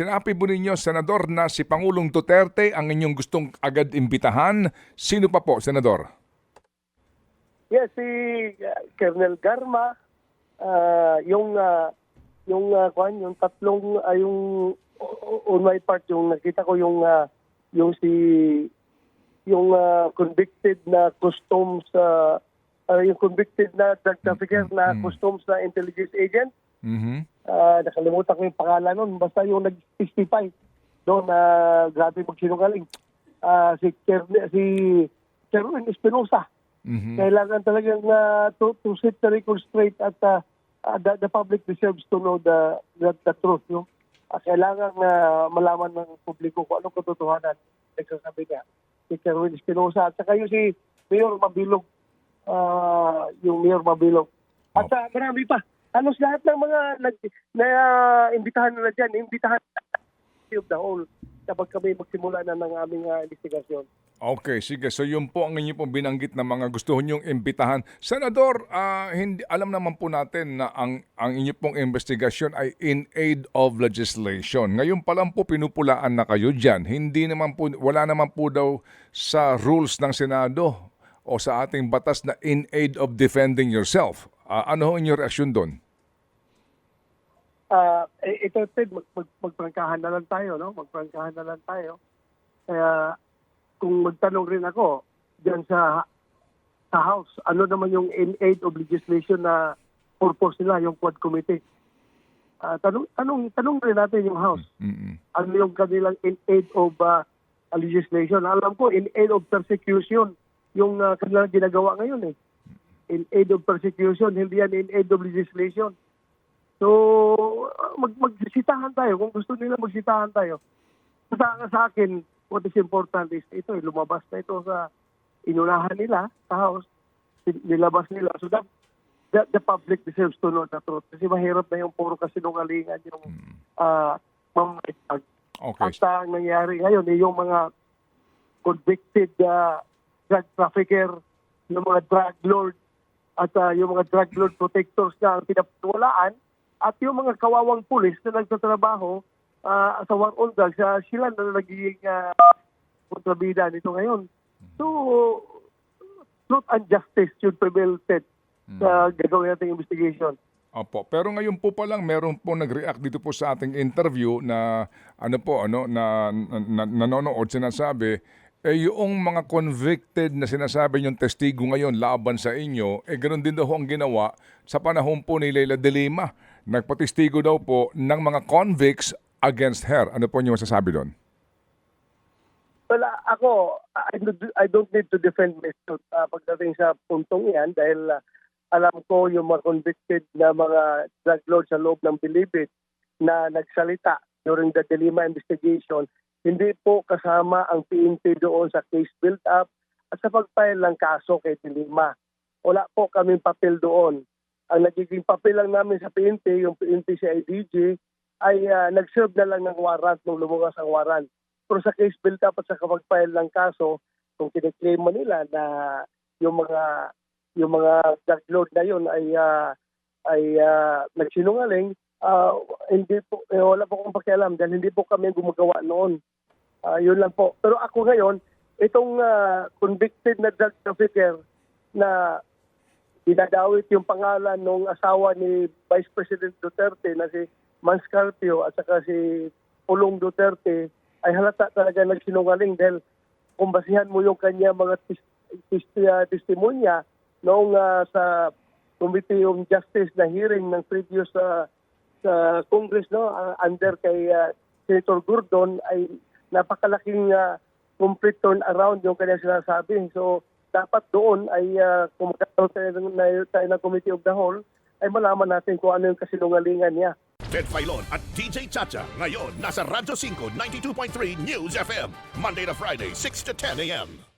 sinabi po ninyo, Senador, na si Pangulong Duterte ang inyong gustong agad imbitahan. Sino pa po, Senador? Yes, si uh, Colonel Garma, ah, yung ah, yung uh, kwan, yung tatlong ah, yung on my part yung nakita ko yung ah, yung si yung ah, convicted na customs ah, ah, yung convicted na drug trafficker na customs na intelligence agent Mhm. Ah, nakalimutan ko yung pangalan nun. Basta yung nag-testify doon na grabe magsinungaling. Ah, si Kerne, si Kerwin Espinosa. Mhm. Kailangan talagang uh, to, to set the record straight at uh, uh, the, the public deserves to know the the, the truth. No? Ah, kailangan na malaman ng publiko kung anong katotohanan nagsasabi niya. Si Kerwin Espinosa at saka yung si Mayor Mabilog. ah, yung Mayor Mabilog. At ah, marami pa. Halos lahat ng mga nag, na ah, imbitahan na dyan, imbitahan of the whole kapag kami magsimula na ng aming ah, investigasyon. Okay, sige. So yun po ang inyo pong binanggit na mga gusto nyong imbitahan. Senador, ah, hindi, alam naman po natin na ang, ang inyo pong investigasyon ay in aid of legislation. Ngayon pa lang po pinupulaan na kayo dyan. Hindi naman po, wala naman po daw sa rules ng Senado o sa ating batas na in aid of defending yourself. Ah, ano ho inyong reaksyon doon? Eh, ito Ted, mag, mag, magprangkahan na lang tayo, no? Magprangkahan na lang tayo. Kaya kung magtanong rin ako diyan sa sa House, ano naman yung aid of legislation na purpose nila, yung Quad Committee? Ah, tanong, tanong, tanong rin natin yung House. Mm-mm. Ano yung kanilang in aid of ah, legislation? Alam ko, in aid of persecution, yung ah, kanilang ginagawa ngayon eh. In aid of persecution, hindi yan in aid of legislation. So, mag magsisitahan tayo. Kung gusto nila magsitahan tayo. Sa, sa akin, what is important is ito, lumabas na ito sa inunahan nila sa house. Nilabas nila. So that, the, the public deserves to know the truth. Kasi mahirap na yung puro kasinungalingan yung uh, mamamayag. Okay. At uh, ang nangyari ngayon, eh, yung mga convicted uh, drug trafficker, yung mga drug lord, at uh, yung mga drug lord protectors na ang pinapatuwalaan, at yung mga kawawang pulis na nagtatrabaho uh, sa war on drugs, uh, sila na nagiging uh, kontrabida nito ngayon. So, truth and justice should prevail Ted, sa gagawin nating investigation. Opo. Pero ngayon po pa lang meron po nag-react dito po sa ating interview na ano po ano na, na, na nanonood sinasabi eh yung mga convicted na sinasabi yung testigo ngayon laban sa inyo, eh ganoon din daw ang ginawa sa panahon po ni Leila de Lima. Nagpatestigo daw po ng mga convicts against her. Ano po niyo masasabi doon? Well, ako, I, do- I don't need to defend myself uh, pagdating sa puntong yan dahil uh, alam ko yung mga convicted na mga drug lords sa loob ng Bilibid na nagsalita during the Delima investigation, hindi po kasama ang PNP doon sa case build-up at sa pag-file ng kaso kay Delima. Wala po kaming papel doon. Ang nagiging papel lang namin sa PNP, yung PNP si IDG, ay uh, nag-serve na lang ng warrant nung lumabas ang warrant. Pero sa case build-up at sa kapag-file ng kaso, kung kiniklaim mo nila na yung mga yung mga drug lord na yun ay ah, ay ah, nagsinungaling, ah, hindi po eh, wala po akong pakialam dahil hindi po kami gumagawa noon. Ah, yun lang po. Pero ako ngayon, itong ah, convicted na drug trafficker na dinadawit yung pangalan ng asawa ni Vice President Duterte na si Manscarpio at saka si Pulong Duterte ay halata talaga nagsinungaling dahil kung basihan mo yung kanya mga uh, testimonya noong ah, sa Committee on Justice na hearing ng previous ah, sa Congress no ah, under kay ah, Senator Gordon ay napakalaking uh, complete turn around yung kanya sinasabi. So dapat doon ay uh, kung magkakaroon tayo, ng- tayo ng Committee of the Whole ay malaman natin kung ano yung kasinungalingan niya. Ted Filon at DJ Chacha. Ngayon, nasa Radyo 5, 92.3 News FM. Monday to Friday, 6 to 10 a.m.